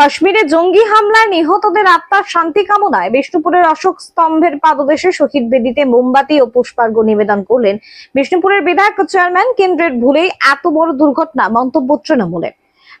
কাশ্মীরে জঙ্গি হামলায় নিহতদের আত্মার শান্তি কামনায় বিষ্ণুপুরের অশোক স্তম্ভের পাদদেশে শহীদ বেদিতে মোমবাতি ও পুষ্পার্ঘ নিবেদন করলেন বিষ্ণুপুরের বিধায়ক চেয়ারম্যান। কেন্দ্রের ভুলেই এত বড় দুর্ঘটনা, মন্তব্য তৃণমূলের।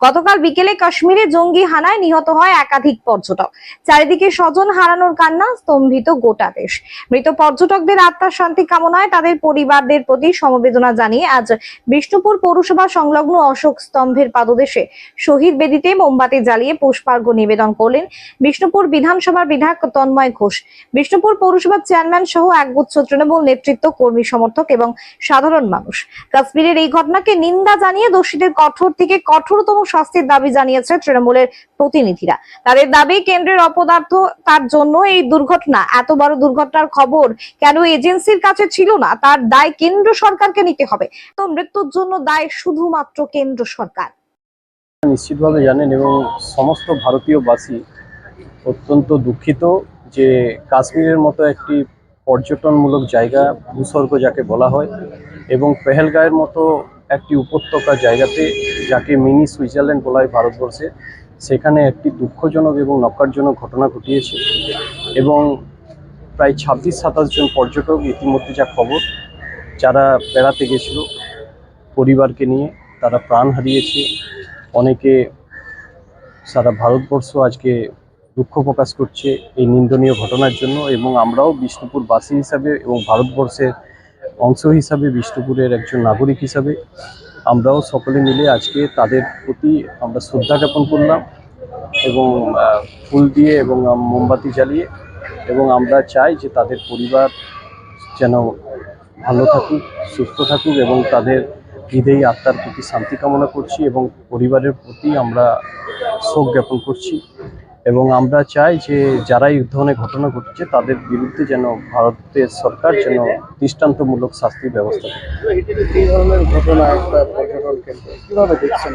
গতকাল বিকেলে কাশ্মীরে জঙ্গি হানায় নিহত হয় একাধিক পর্যটক। চারিদিকে স্বজন হারানোর কান্না, স্তম্ভিত গোটা দেশ। মৃত পর্যটকদের আত্মার শান্তি কামনায় তাদের পরিবারদের প্রতি সমবেদনা জানিয়ে আজ বিষ্ণুপুর পৌরসভা সংলগ্ন অশোক স্তম্ভের পাদদেশে শহীদ বেদিতে মোমবাতি জ্বালিয়ে পুষ্পার্ঘ নিবেদন করলেন বিষ্ণুপুর বিধানসভার বিধায়ক তন্ময় ঘোষ। বিষ্ণুপুর পৌরসভার চেয়ারম্যান সহ একগুচ্ছ তৃণমূল নেতৃত্ব, কর্মী সমর্থক এবং সাধারণ মানুষ। কাশ্মীরের এই ঘটনাকে নিন্দা জানিয়ে দোষীদের কঠোর থেকে কঠোরতম শাস্তির দাবি জানিয়েছে তৃণমূলের প্রতিনিধিরা। তাদের দাবি, কেন্দ্রের অপদার্থ তার জন্য এই দুর্ঘটনা, এত বড় দুর্ঘটনার খবর কেন এজেন্সির কাছে ছিল না? তার দায় কেন্দ্র সরকারকে নিতে হবে। তো মৃত্যুর জন্য দায় শুধুমাত্র কেন্দ্র সরকার। নিশ্চিতভাবে জানেন এবং সমস্ত ভারতীয়বাসী অত্যন্ত দুঃখিত যে কাশ্মীরের মতো একটি পর্যটনমূলক জায়গা, ভূস্বর্গ যাকে বলা হয়, এবং পেহেলগাঁয়ের মতো একটি উপত্যকা জায়গাতে যাকে মিনি সুইজারল্যান্ড বলা হয় ভারতবর্ষে, সেখানে একটি দুঃখজনক এবং নক্কারজনক ঘটনা ঘটিয়েছে এবং প্রায় ছাব্বিশ সাতাশ জন পর্যটক ইতিমধ্যে যা খবর, যারা বেড়াতে গেছিল, পরিবারকে নিয়ে তারা প্রাণ হারিয়েছে। অনেকে সারা ভারতবর্ষ আজকে দুঃখ প্রকাশ করছে এই নিন্দনীয় ঘটনার জন্য এবং আমরাও বিষ্ণুপুরবাসী হিসাবে এবং ভারতবর্ষের অংশ হিসাবে বিষ্ণুপুরের একজন নাগরিক হিসাবে আমরাও সকলে মিলে আজকে তাদের প্রতি আমরা শ্রদ্ধা জ্ঞাপন করলাম এবং ফুল দিয়ে এবং মোমবাতি জ্বালিয়ে এবং আমরা চাই যে তাদের পরিবার যেন ভালো থাকুক, সুস্থ থাকুক এবং তাদের হৃদয়ী আত্মার প্রতি শান্তি কামনা করছি এবং পরিবারের প্রতি আমরা শোক জ্ঞাপন করছি। এবং আমরা চাই যে যারা এই ধরনের ঘটনা ঘটছে তাদের বিরুদ্ধে যেন ভারতের সরকার যেন দৃষ্টান্তমূলক শাস্তির ব্যবস্থা করে। এই ধরনের ঘটনা একটা পর্যটন কেন্দ্র। কীভাবে দেখছেন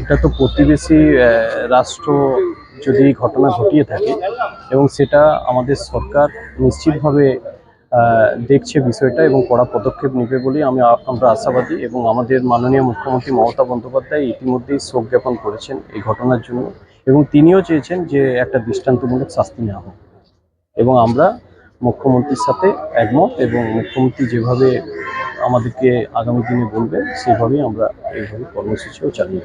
এটা তো প্রতিবেশী রাষ্ট্র যদি ঘটনা ঘটিয়ে থাকে এবং সেটা আমাদের সরকার নিশ্চিতভাবে দেখছে বিষয়টা এবং কড়া পদক্ষেপ নেবে বলেই আমি আমরা আশাবাদী এবং আমাদের মাননীয় মুখ্যমন্ত্রী মমতা বন্দ্যোপাধ্যায় ইতিমধ্যেই শোক জ্ঞাপন করেছেন এই ঘটনার জন্য এবং তিনিও চেয়েছেন যে একটা দৃষ্টান্তমূলক শাস্তি নেওয়া হোক এবং আমরা মুখ্যমন্ত্রীর সাথে একমত এবং মুখ্যমন্ত্রী যেভাবে আমাদেরকে আগামী দিনে বলবেন সেভাবেই আমরা এইভাবে কর্মসূচিও চালিয়ে।